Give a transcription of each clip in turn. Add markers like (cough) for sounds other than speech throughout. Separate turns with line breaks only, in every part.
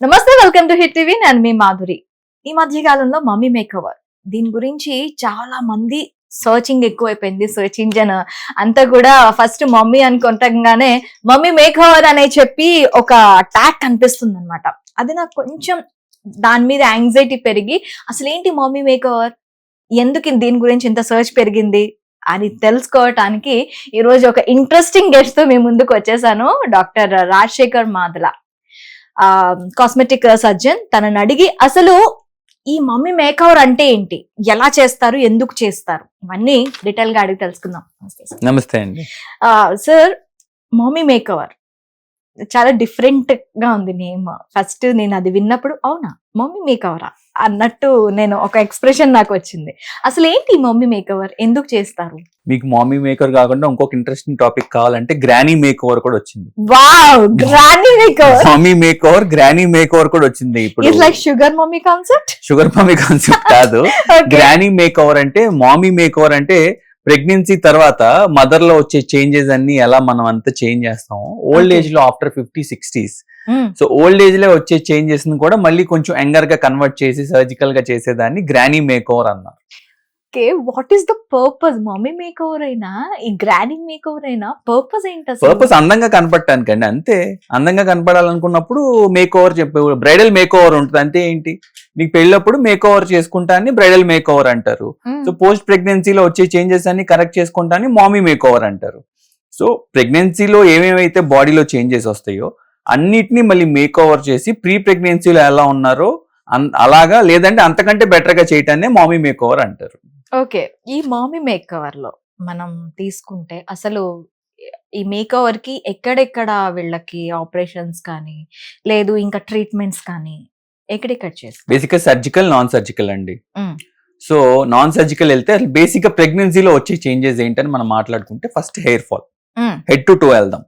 నమస్తే welcome to hit TV. నేను మీ మాధురి. ఈ మధ్య కాలంలో మమ్మీ మేకవర్. దీని గురించి చాలా మంది సర్చింగ్ ఎక్కువైపోయింది. సర్చ్ ఇంజన్ అంతా కూడా ఫస్ట్ మమ్మీ అనుకుంటాగానే మమ్మీ మేకవర్ అనే చెప్పి ఒక ట్యాగ్ కనిపిస్తుంది అనమాట అది నాకు కొంచెం దాని మీద యాంగ్జైటీ పెరిగి అసలు ఏంటి మమ్మీ మేకవర్? ఎందుకు దీని గురించి ఇంత సర్చ్ పెరిగింది? అని తెలుసుకోవటానికి ఈరోజు ఒక ఇంట్రెస్టింగ్ గెస్ట్తో మీ ముందుకు వచ్చేసాను doctor Rajasekhar Madala cosmetic surgeon తనని అడిగి అసలు ఈ మమ్మీ మేకవర్ అంటే ఏంటి? ఎలా చేస్తారు? ఎందుకు చేస్తారు? ఇవన్నీ డీటెయిల్గా అడిగి తెలుసుకుందాం. నమస్తే
అండి.
ఆ, సార్ మమ్మీ మేకవర్ చాలా డిఫరెంట్గా ఉంది నేమ్. ఫస్ట్ నేను అది విన్నప్పుడు అవునా? మమ్మీ మేకవరా అన్నట్టు నేను ఒక ఎక్స్ప్రెషన్ నాకు వచ్చింది. అసలు ఏంటి మమ్మీ మేకవర్ ఎందుకు చేస్తారు?
మీకు మామీ మేకర్ కాకుండా ఇంకొక ఇంట్రెస్టింగ్ టాపిక్ కావాలంటే గ్రానీ మేక్ ఓవర్ కూడా వచ్చింది.
Wow granny makeover
mommy makeover granny makeover కూడా వచ్చింది ఇప్పుడు.
It's like sugar mummy concept
sugar mommy concept కాదు. గ్రానీ మేక్ ఓవర్ అంటే మామీ మేక్ ఓవర్ అంటే ప్రెగ్నెన్సీ తర్వాత మదర్లో వచ్చే చేంజెస్ అన్ని ఎలా మనం అంతా చేంజ్ చేస్తాం ఓల్డ్. ఏజ్లో after fifty sixties so old ఏజ్లో వచ్చే చేంజెస్ని కూడా మళ్ళీ కొంచెం యంగర్గా కన్వర్ట్ చేసి సర్జికల్గా చేసేదాన్ని గ్రానీ మేక్ ఓవర్ అన్నారు.
Okay what is the purpose mummy makeover అయినా ఈ గ్రాండీ మేక్ ఓవర్ అయినా పర్పస్ ఏంటి అసలు?
పర్పస్ అందంగా కనపడటానికి అండి అంతే. అందంగా కనపడాలనుకున్నప్పుడు మేక్ ఓవర్ చెప్పే బ్రైడల్ మేక్ ఓవర్ ఉంటుంది అంతే ఏంటి? నీకు పెళ్ళప్పుడు మేక్ ఓవర్ చేసుకుంటాన్ని బ్రైడల్ మేక్ ఓవర్ అంటారు. సో పోస్ట్ ప్రెగ్నెన్సీలో వచ్చే చేంజెస్ అన్ని కరెక్ట్ చేసుకుంటాన్ని మామీ మేక్ ఓవర్ అంటారు. సో ప్రెగ్నెన్సీలో ఏమేమైతే బాడీలో చేంజెస్ వస్తాయో అన్నిటినీ మళ్ళీ మేక్ ఓవర్ చేసి ప్రీ ప్రెగ్నెన్సీలో ఎలా ఉన్నారో అలాగా లేదంటే అంతకంటే బెటర్గా చేయటాన్ని మామీ మేక్ ఓవర్ అంటారు.
ఓకే. ఈ మామీ మేక్ మనం తీసుకుంటే అసలు ఈ మేక్ ఓవర్కి ఎక్కడెక్కడ వీళ్ళకి ఆపరేషన్స్ కానీ లేదు ఇంకా ట్రీట్మెంట్స్ కానీ ఎక్కడెక్కడ చేస్తారు?
బేసిక్గా సర్జికల్ నాన్ సర్జికల్ అండి. సో నాన్ సర్జికల్ వెళ్తే బేసిక్గా ప్రెగ్నెన్సీలో వచ్చే చేంజెస్ ఏంటని మనం మాట్లాడుకుంటే first hair fall. Head to toe వెళ్దాం.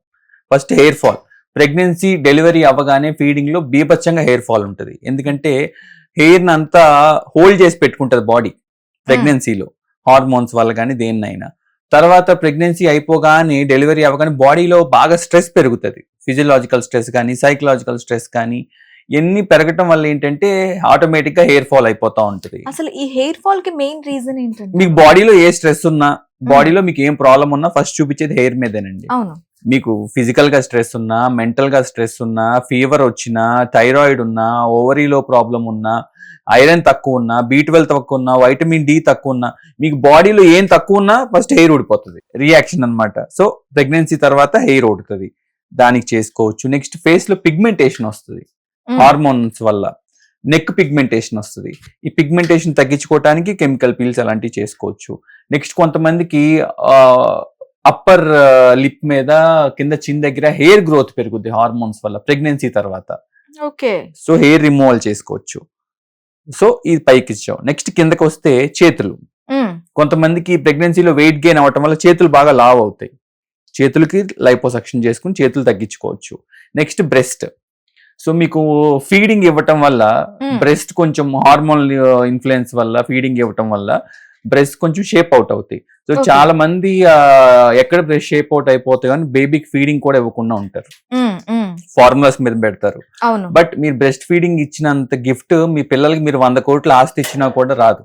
First hair fall. Pregnancy delivery అవ్వగానే ఫీడింగ్లో బీభత్సంగా హెయిర్ ఫాల్ ఉంటుంది. ఎందుకంటే హెయిర్ అంతా హోల్డ్ చేసి పెట్టుకుంటది బాడీ. ప్రెగ్నెన్సీలో హార్మోన్స్ వల్ల కానీ దేన్నైనా. తర్వాత ప్రెగ్నెన్సీ అయిపోగానే డెలివరీ అవ్వగానే బాడీలో బాగా స్ట్రెస్ పెరుగుతుంది. ఫిజియలాజికల్ స్ట్రెస్ కానీ సైకలాజికల్ స్ట్రెస్ కానీ ఎన్ని పెరగటం వల్ల ఏంటంటే ఆటోమేటిక్గా హెయిర్ ఫాల్ అయిపోతా ఉంటుంది.
అసలు ఈ హెయిర్ ఫాల్కి మెయిన్ రీజన్ ఏంటంటే
మీకు బాడీలో ఏ స్ట్రెస్ ఉన్నా బాడీలో మీకు ఏం ప్రాబ్లం ఉన్నా ఫస్ట్ చూపించేది హెయిర్ మీదేనండి.
అవును.
మీకు ఫిజికల్గా స్ట్రెస్ ఉన్నా మెంటల్గా స్ట్రెస్ ఉన్నా ఫీవర్ వచ్చినా థైరాయిడ్ ఉన్నా ఓవరీలో ప్రాబ్లం ఉన్నా ఐరన్ తక్కువ ఉన్నా బీ ట్వెల్వ్ తక్కువ ఉన్నా వైటమిన్ డి తక్కువ ఉన్నా మీకు బాడీలో ఏం తక్కువ ఉన్నా ఫస్ట్ హెయిర్ ఊడిపోతుంది. రియాక్షన్ అన్నమాట. సో ప్రెగ్నెన్సీ తర్వాత హెయిర్ ఊడుతుంది. దానికి చేసుకోవచ్చు. నెక్స్ట్ ఫేస్లో పిగ్మెంటేషన్ వస్తుంది. హార్మోన్స్ వల్ల. నెక్ పిగ్మెంటేషన్ వస్తుంది. ఈ పిగ్మెంటేషన్ తగ్గించుకోవడానికి కెమికల్ పీల్స్ అలాంటివి చేసుకోవచ్చు. నెక్స్ట్ కొంతమందికి అప్పర్ లిప్ మీద కింద చిన్ దగ్గర హెయిర్ గ్రోత్ పెరుగుద్ది హార్మోన్స్ వల్ల ప్రెగ్నెన్సీ తర్వాత.
ఓకే.
సో హెయిర్ రిమూవల్ చేసుకోవచ్చు. సో ఇది పైకి ఇచ్చాం. నెక్స్ట్ కిందకి వస్తే చేతులు. కొంతమందికి ప్రెగ్నెన్సీలో వెయిట్ గెయిన్ అవ్వటం వల్ల చేతులు బాగా లావ్ అవుతాయి. చేతులకి లైపోసక్షన్ చేసుకుని చేతులు తగ్గించుకోవచ్చు. నెక్స్ట్ బ్రెస్ట్ సో మీకు ఫీడింగ్ ఇవ్వటం వల్ల. బ్రెస్ట్ కొంచెం హార్మోన్ ఇన్ఫ్లుయెన్స్ వల్ల ఫీడింగ్ ఇవ్వటం వల్ల బ్రెస్ట్ కొంచెం షేప్ అవుట్ అవుతాయి. సో. చాలా మంది ఎక్కడ బ్రెస్ట్ షేప్ అవుట్ అయిపోతాయి కానీ బేబీకి ఫీడింగ్ కూడా ఇవ్వకుండా ఉంటారు. ఫార్ములాస్ మీద పెడతారు. బట్ మీరు బ్రెస్ట్ ఫీడింగ్ ఇచ్చినంత గిఫ్ట్ మీ పిల్లలకి మీరు వంద కోట్లు ఆస్తి ఇచ్చినా కూడా రాదు.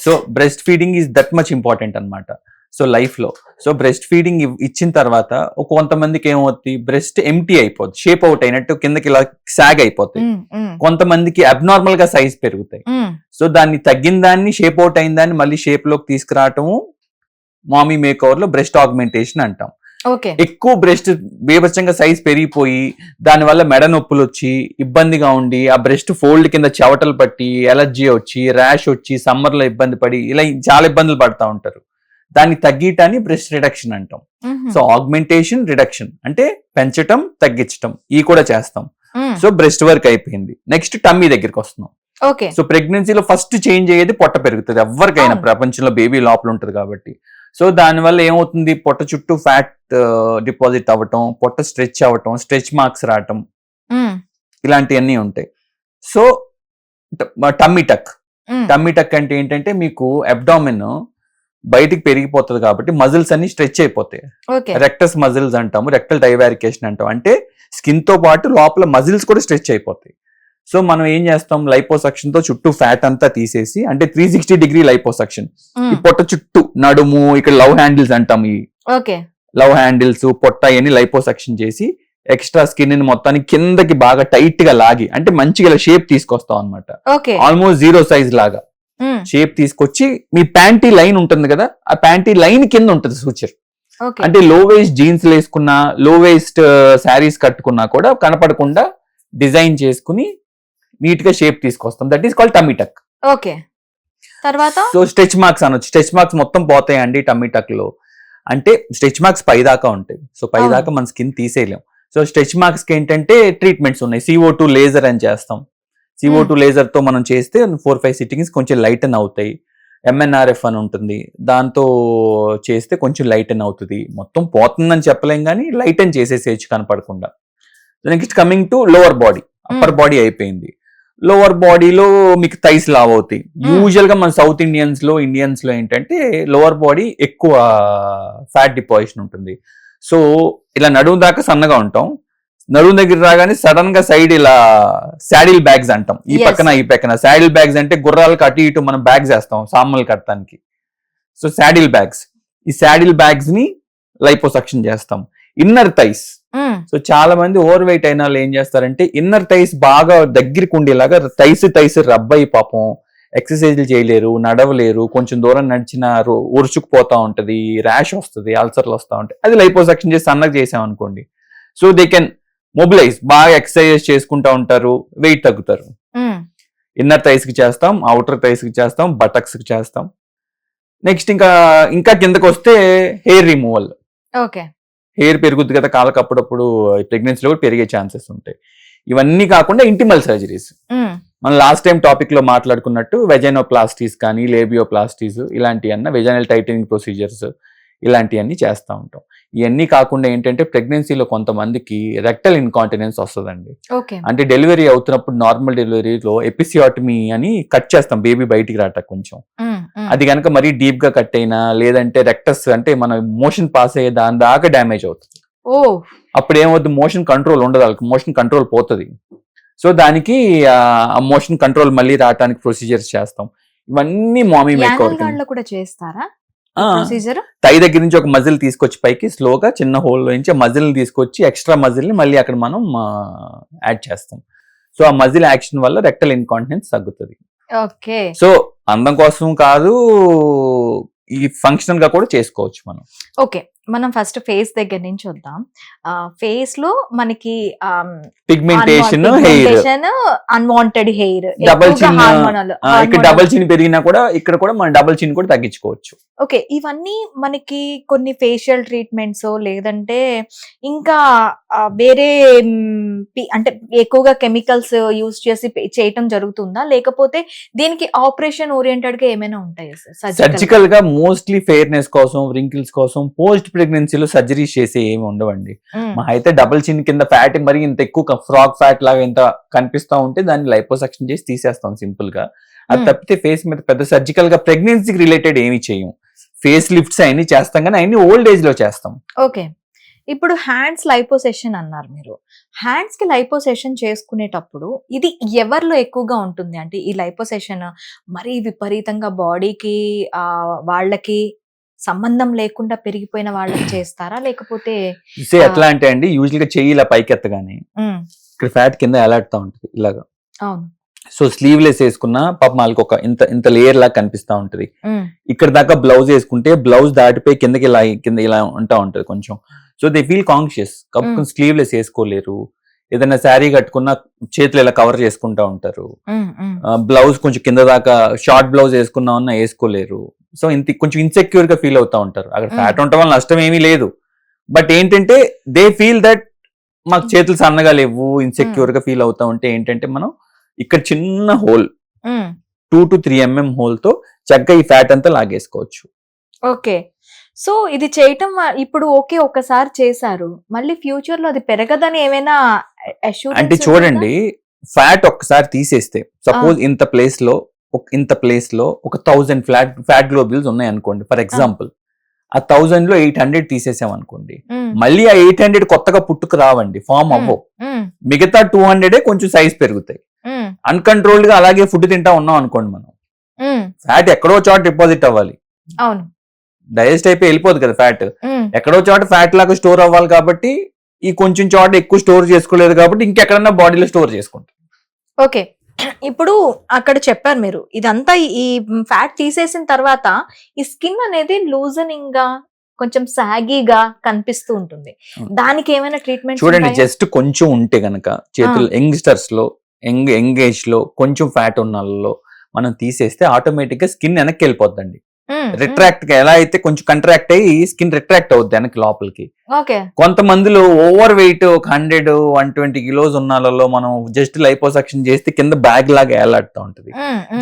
So breast feeding is that much important అన్నమాట. సో లైఫ్లో సో బ్రెస్ట్ ఫీడింగ్ ఇచ్చిన తర్వాత ఒక కొంతమందికి ఏమవుతుంది బ్రెస్ట్ ఎంటీ అయిపోద్ది. షేప్ అవుట్ అయినట్టు కిందకి ఇలా సాగ్ అయిపోతాయి కొంతమందికి అబ్నార్మల్గా సైజ్ పెరుగుతాయి. సో దాన్ని తగ్గిన దాన్ని షేప్ అవుట్ అయిన దాన్ని మళ్ళీ షేప్లోకి తీసుకురావటము మామీ మేక్ ఓవర్లో బ్రెస్ట్ ఆగ్మెంటేషన్ అంటాం. ఎక్కువ బ్రెస్ట్ బీభత్సంగా సైజ్ పెరిగిపోయి దానివల్ల మెడ నొప్పులు వచ్చి ఇబ్బందిగా ఉండి ఆ బ్రెస్ట్ ఫోల్డ్ కింద చెవటలు పట్టి ఎలర్జీ వచ్చి ర్యాష్ వచ్చి సమ్మర్లో ఇబ్బంది పడి ఇలా చాలా ఇబ్బందులు పడతా ఉంటారు. దాన్ని తగ్గిటాన్ని బ్రెస్ట్ రిడక్షన్ అంటాం. సో ఆగ్మెంటేషన్ రిడక్షన్ అంటే పెంచటం తగ్గించటం ఈ కూడా చేస్తాం. సో బ్రెస్ట్ వర్క్ అయిపోయింది. నెక్స్ట్ టమ్మీ దగ్గరికి వస్తున్నాం.
ఓకే.
సో ప్రెగ్నెన్సీలో ఫస్ట్ చేంజ్ అయ్యేది పొట్ట పెరుగుతుంది. ఎవరికైనా. ప్రపంచంలో బేబీ లోపల ఉంటుంది కాబట్టి. సో దానివల్ల ఏమవుతుంది? పొట్ట చుట్టూ ఫ్యాట్ డిపాజిట్ అవ్వటం పొట్ట స్ట్రెచ్ అవ్వటం స్ట్రెచ్ మార్క్స్ రావటం. ఇలాంటివన్నీ ఉంటాయి. So tummy tuck. Tummy tuck అంటే ఏంటంటే మీకు అబ్డామిన్ బయటికి పెరిగిపోతుంది కాబట్టి మజిల్స్ అన్ని స్ట్రెచ్ అయిపోతాయి. రెక్టస్ మజిల్స్ అంటాము రెక్టల్ డైవారికేషన్ అంటాం అంటే స్కిన్తో పాటు లోపల మజిల్స్ కూడా స్ట్రెచ్ అయిపోతాయి. సో మనం ఏం చేస్తాం? లైపోసక్షన్తో చుట్టూ ఫ్యాట్ అంతా తీసేసి అంటే త్రీ సిక్స్టీ డిగ్రీ లైపోసక్షన్. ఈ పొట్ట చుట్టూ నడుము ఇక్కడ లవ్ హ్యాండిల్స్ అంటాం ఈ లవ్ హ్యాండిల్స్ పొట్ట ఇవన్నీ లైపోసక్షన్ చేసి ఎక్స్ట్రా స్కిన్ని మొత్తానికి కిందకి బాగా టైట్గా లాగి అంటే మంచిగా షేప్ తీసుకొస్తాం అనమాట ఆల్మోస్ట్ జీరో సైజ్ లాగా. షేప్ తీసుకొచ్చి మీ ప్యాంటీ లైన్ ఉంటుంది కదా ఆ ప్యాంటీ లైన్ కింద ఉంటుంది సూచర్ అంటే లో వేస్ట్ జీన్స్ వేసుకున్నా లో వేస్ట్ శారీస్ కట్టుకున్నా కూడా కనపడకుండా డిజైన్ చేసుకుని నీట్గా షేప్ తీసుకొస్తాం. That is call tummy tuck
okay తర్వాత?
సో స్ట్రెచ్ మార్క్స్ అనొచ్చు. స్ట్రెచ్ మార్క్స్ మొత్తం పోతాయండి టమీటక్లో. అంటే స్ట్రెచ్ మార్క్స్ పై దాకా ఉంటాయి. సో పై
అవును.
దాకా మన స్కిన్ తీసేయలేం. సో స్ట్రెచ్ మార్క్స్కి ఏంటంటే ట్రీట్మెంట్స్ ఉన్నాయి. సిఓ టూ లేజర్ అని చేస్తాం. సిఓ టూ లేజర్తో మనం చేస్తే ఫోర్ ఫైవ్ సిట్టింగ్స్ కొంచెం లైటన్ అవుతాయి. ఎంఎన్ఆర్ఎఫ్ అని ఉంటుంది. దాంతో చేస్తే కొంచెం లైటన్ అవుతుంది. మొత్తం పోతుందని చెప్పలేం కానీ లైటన్ చేసేసేయచ్చు కనపడకుండా. Next coming to lower body upper body అయిపోయింది. లోవర్ బాడీలో మీకు థైస్ లావ్ అవుతాయి. యూజువల్గా మన సౌత్ ఇండియన్స్లో ఇండియన్స్లో ఏంటంటే లోవర్ బాడీ ఎక్కువ ఫ్యాట్ డిపాజిషన్ ఉంటుంది. సో ఇలా నడుము దాకా సన్నగా ఉంటాం. నడుము దగ్గర రాగానే సడన్గా సైడ్ ఇలా శాడిల్ బ్యాగ్స్ అంటాం. ఈ. పక్కన ఈ పక్కన. శాడిల్ బ్యాగ్స్ అంటే గుర్రాలకు అటు ఇటు మనం బ్యాగ్స్ వేస్తాం సామాన్లు కట్టడానికి. So saddle bags. ఈ శాడిల్ బ్యాగ్స్ని లైపోసక్షన్ చేస్తాం. ఇన్నర్ థైస్ సో చాలా మంది ఓవర్ వెయిట్ అయిన వాళ్ళు ఏం చేస్తారంటే ఇన్నర్ టైస్ బాగా దగ్గరికి ఉండేలాగా టైస్ టైస్ రబ్ అయి పాపం ఎక్సర్సైజ్లు చేయలేరు నడవలేరు కొంచెం దూరం నడిచిన ఉరుచుకుపోతా ఉంటది ర్యాష్ వస్తుంది అల్సర్లు వస్తా ఉంటాయి. అది లైపోసక్షన్ చేసి సన్నగా చేసాం అనుకోండి సో దే కెన్ మొబిలైజ్ బాగా ఎక్సర్సైజ్ చేసుకుంటా ఉంటారు. వెయిట్ తగ్గుతారు. ఇన్నర్ థైస్కి చేస్తాం అవుటర్ థైస్కి చేస్తాం బటక్స్కి చేస్తాం. నెక్స్ట్ ఇంకా ఇంకా కిందకి వస్తే హెయిర్ రిమూవల్
ఓకే.
హెయిర్ పెరుగుద్ది కదా కాళ్ళకి అప్పుడప్పుడు ప్రెగ్నెన్సీలో కూడా పెరిగే ఛాన్సెస్ ఉంటాయి. ఇవన్నీ కాకుండా ఇంటిమల్ సర్జరీస్ మనం లాస్ట్ టైం టాపిక్లో మాట్లాడుకున్నట్టు వెజైనోప్లాస్టీస్ కానీ లేబియోప్లాస్టీస్ ఇలాంటి అన్న వెజైనల్ టైటనింగ్ ప్రొసీజర్స్ ఇలాంటివన్నీ చేస్తూ ఉంటాం. ఇవన్నీ కాకుండా ఏంటంటే ప్రెగ్నెన్సీలో కొంతమందికి రెక్టల్ ఇన్కాంటినెన్స్ వస్తుందండి.
ఓకే.
అంటే డెలివరీ అవుతున్నప్పుడు నార్మల్ డెలివరీలో ఎపిసియాటమీ అని కట్ చేస్తాం బేబీ బయటికి రాట కొంచెం. అది కనుక మరీ డీప్గా కట్ అయినా లేదంటే రెక్టస్ అంటే మన మోషన్ పాస్ అయ్యే దాని దాకా డ్యామేజ్ అవుతుంది. అప్పుడు ఏమవుతుంది? మోషన్ కంట్రోల్ ఉండదు. వాళ్ళకి మోషన్ కంట్రోల్ పోతుంది. సో దానికి ఆ మోషన్ కంట్రోల్ మళ్ళీ రావడానికి ప్రొసీజర్స్ చేస్తాం. ఇవన్నీ మామీ మేక్
యానల్
అవుతుంది
గార్డ్లో కూడా చేస్తారా? ప్రొసీజర్
తై దగ్గర నుంచి ఒక మజిల్ తీసుకొచ్చి పైకి స్లోగా చిన్న హోల్ నుంచి మజిల్ తీసుకొచ్చి ఎక్స్ట్రా మజిల్ని మళ్ళీ అక్కడ మనం యాడ్ చేస్తాం. సో ఆ మజిల్ యాక్షన్ వల్ల రెక్టల్ ఇన్కాంటినెన్స్ తగ్గుతుంది.
ఓకే.
సో అందం కోసం కాదు ఈ ఫంక్షనల్గా కూడా చేసుకోవచ్చు మనం.
ఓకే. మనం ఫస్ట్ ఫేస్ దగ్గర నుంచి వద్దాం ఫేస్లో మనకి
pigmentation hair
unwanted hair
Double chin, ఇక్కడ డబల్ చిన్ పెరిగినా కూడా ఇక్కడ కూడా మనం డబల్ చిన్ కూడా తగ్గించుకోవచ్చు.
ఓకే ఇవన్నీ మనకి కొన్ని ఫేషియల్ ట్రీట్మెంట్స్ లేదంటే ఇంకా వేరే అంటే ఎక్కువగా కెమికల్స్ యూస్ చేసి చేయటం జరుగుతుందా? లేకపోతే దీనికి ఆపరేషన్ ఓరియంటెడ్గా ఏమైనా ఉంటాయా సార్
సర్జికల్గా? మోస్ట్లీ ఫెయిర్నెస్ కోసం రింకిల్స్ కోసం పోస్ట్ ప్రెగ్నెన్సీలో సర్జరీస్ చేసే ఏమి ఉండవండి. మా అయితే డబుల్ చిన్ కింద ఫ్యాట్ మరి ఇంత ఎక్కువ ఫ్రాక్ ఫ్యాట్ లాగా ఇంత కనిపిస్తా ఉంటే దాన్ని లైపోసక్షన్ చేసి తీసేస్తాం సింపుల్గా అది. తప్పితే ఫేస్ మీద పెద్ద సర్జికల్గా ప్రెగ్నెన్సీకి రిలేటెడ్ ఏమి చేయం. ఫేస్ లిఫ్ట్స్ అవన్నీ చేస్తాం కానీ అవన్నీ ఓల్డ్ ఏజ్లో చేస్తాం.
ఓకే. ఇప్పుడు హ్యాండ్స్ లైపోసెషన్ అన్నారు మీరు. హ్యాండ్స్కి లైపోసెషన్ చేసుకునేటప్పుడు ఇది ఎవరిలో ఎక్కువగా ఉంటుంది? అంటే ఈ లైపోసెషన్ మరీ విపరీతంగా బాడీకి వాళ్ళకి సంబంధం లేకుండా పెరిగిపోయిన వాళ్ళకి చేస్తారా? లేకపోతే.
ఎట్లా అంటే అండి యూజువల్గా చెయ్యి ఇలా పైకి ఎత్తగానే
ఉమ్,
ఇక్కడ ఫ్యాట్ కింద ఎలాడుతూ ఉంటుంది ఇలాగా.
అవును.
సో స్లీవ్లెస్ వేసుకున్న పాప వాళ్ళకి ఒక ఇంత ఇంత లేయర్ లాగా కనిపిస్తా ఉంటది. ఇక్కడ దాకా బ్లౌజ్ వేసుకుంటే బ్లౌజ్ దాటిపోయి కిందకి ఇలా కింద ఇలా ఉంటా ఉంటది కొంచెం. సో దే ఫీల్ కాన్షియస్ కప్పుకుని స్లీవ్లెస్ వేసుకోలేరు. ఏదైనా శారీ కట్టుకున్న చేతులు ఇలా కవర్ చేసుకుంటా ఉంటారు. బ్లౌజ్ కొంచెం కింద దాకా షార్ట్ బ్లౌజ్ వేసుకున్నా వేసుకోలేరు. సో ఇంత కొంచెం ఇన్సెక్యూర్గా ఫీల్ అవుతా ఉంటారు. అక్కడ. ఫ్యాట్ ఉండటం వల్ల నష్టం ఏమీ లేదు. బట్ ఏంటంటే దే ఫీల్ దట్ మాకు చేతులు సన్నగా లేవు ఇన్సెక్యూర్గా ఫీల్ అవుతా ఉంటే ఏంటంటే మనం ఇక్కడ చిన్న hole two to three mm హోల్తో చక్కగా ఈ ఫ్యాట్ అంతా లాగేసుకోవచ్చు.
ఓకే. సో ఇది చేయటం ఇప్పుడు ఓకే ఒకసారి చేశారు. మళ్ళీ ఫ్యూచర్లో అది పెరగదని ఏమైనా
అంటే? చూడండి ఫ్యాట్ ఒక్కసారి తీసేస్తే సపోజ్ ఇంత ప్లేస్లో ఇంత ప్లేస్లో ఒక థౌజండ్ ఫ్లాట్ ఫ్యాట్ గ్లోబుల్స్ ఉన్నాయి అనుకోండి ఫర్ ఎగ్జాంపుల్. ఆ థౌజండ్లో ఎయిట్ హండ్రెడ్ తీసేసాం అనుకోండి మళ్ళీ ఆ ఎయిట్ హండ్రెడ్ కొత్తగా పుట్టుకు రావండి ఫామ్ అవ్వవు. మిగతా టూ హండ్రెడే కొంచెం సైజ్ పెరుగుతాయి. అన్కంట్రోల్డ్గా అలాగే ఫుడ్ తింటా ఉన్నాం అనుకోండి మనం. ఫ్యాట్ ఎక్కడో చోట డిపాజిట్ అవ్వాలి.
అవును.
డైజెస్ట్ అయిపోయి వెళ్ళిపోదు కదా ఫ్యాట్. ఎక్కడో చోట ఫ్యాట్ లాగా స్టోర్ అవ్వాలి కాబట్టి ఈ కొంచెం చోట ఎక్కువ స్టోర్ చేసుకోలేదు కాబట్టి ఇంకెక్కడన్నా బాడీలో స్టోర్ చేసుకుంటాం.
ఓకే. ఇప్పుడు అక్కడ చెప్పారు మీరు ఇదంతా ఈ- ఫ్యాట్ తీసేసిన తర్వాత ఈ స్కిన్ అనేది లూజనింగ్గా కొంచెం సాగీగా కనిపిస్తూ ఉంటుంది. దానికి ఏమైనా ట్రీట్మెంట్
చూడండి జస్ట్ కొంచెం ఉంటే గనక చేతులు యంగ్స్టర్స్లో యంగ్ యంగ్ ఏజ్లో కొంచెం ఫ్యాట్ ఉన్న మనం తీసేస్తే ఆటోమేటిక్గా స్కిన్ వెనక్కి వెళ్ళిపోద్దండి. రిట్రాక్ట్గా ఎలా అయితే కొంచెం కంట్రాక్ట్ అయ్యి స్కిన్ రిట్రాక్ట్ అవుద్ది వెనక్కి లోపలికి. కొంతమందిలో ఓవర్ వెయిట్ ఒక హండ్రెడ్ వన్ ట్వంటీ కిలోస్ ఉన్న వాళ్ళలో మనం జస్ట్ లైపోసక్షన్ చేస్తే కింద బ్యాగ్ లాగా ఏలాడుతూ ఉంటది.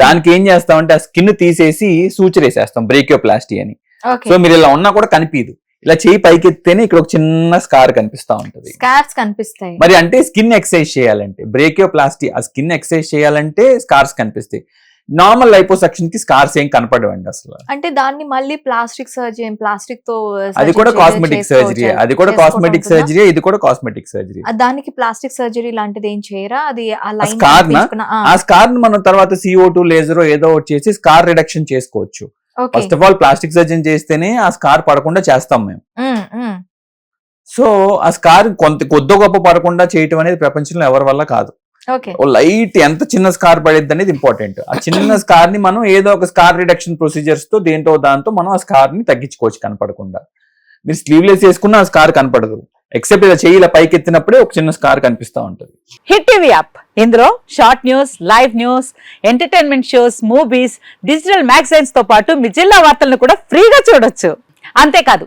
దానికి ఏం చేస్తామంటే ఆ స్కిన్ తీసేసి సూచర్ వేసేస్తాం బ్రేకియోప్లాస్టీ అని సో మీరు ఇలా ఉన్నా కూడా కనిపించదు ఇలా చేయి పైకి ఎత్తేనే ఇక్కడ ఒక చిన్న స్కార్ కనిపిస్తా ఉంటది.
స్కార్స్ కనిపిస్తాయి.
మరి అంటే స్కిన్ ఎక్సర్సైజ్ చేయాలంటే బ్రేకియోప్లాస్టీ ఆ స్కిన్ ఎక్సర్సైజ్ చేయాలంటే స్కార్స్ కనిపిస్తాయి. నార్మల్ లైపోసక్షన్కి స్కార్స్ ఏం కనపడవండి అసలు.
అంటే దాన్ని మళ్ళీ ప్లాస్టిక్ సర్జరీ ప్లాస్టిక్తో
అది కూడా కాస్మెటిక్? సర్జరీ అది కూడా కాస్మెటిక్? సర్జరీ ఇది కూడా కాస్మెటిక్ సర్జరీ
దానికి ప్లాస్టిక్ సర్జరీ లాంటిది ఏం చేయరా? అది
నా? ఆ. స్కార్ని మనం తర్వాత సిఓ టూ లేజర్ ఏదో ఒకటి చేసి స్కార్ రిడక్షన్ చేసుకోవచ్చు. First of all plastic surgeon చేస్తేనే ఆ స్కార్ పడకుండా చేస్తాం మేము. సో ఆ స్కార్ కొంత కొద్ది గొప్ప పడకుండా చేయటం అనేది ప్రపంచంలో ఎవరి వల్ల కాదు. లైట్ ఎంత చిన్న స్కార్ పడిద్ది అనేది ఇంపార్టెంట్. ఆ చిన్న (laughs) స్కార్ని మనం ఏదో ఒక స్కార్ రిడక్షన్ ప్రొసీజర్స్తో దేంతో దాంతో మనం ఆ స్కార్ని తగ్గించుకోవచ్చు కనపడకుండా. మీరు స్లీవ్లెస్ వేసుకున్న ఆ స్కార్ కనపడదు. ఎక్సెప్ట్ ఇలా చెయ్యి ఇలా పైకి ఎత్తినప్పుడే ఒక చిన్న స్కార్ కనిపిస్తా ఉంటది.
Hit TV app. ఇందులో short news live news entertainment shows movies digital మ్యాగజైన్స్తో పాటు మీ జిల్లా వార్తలను కూడా ఫ్రీగా చూడొచ్చు. అంతేకాదు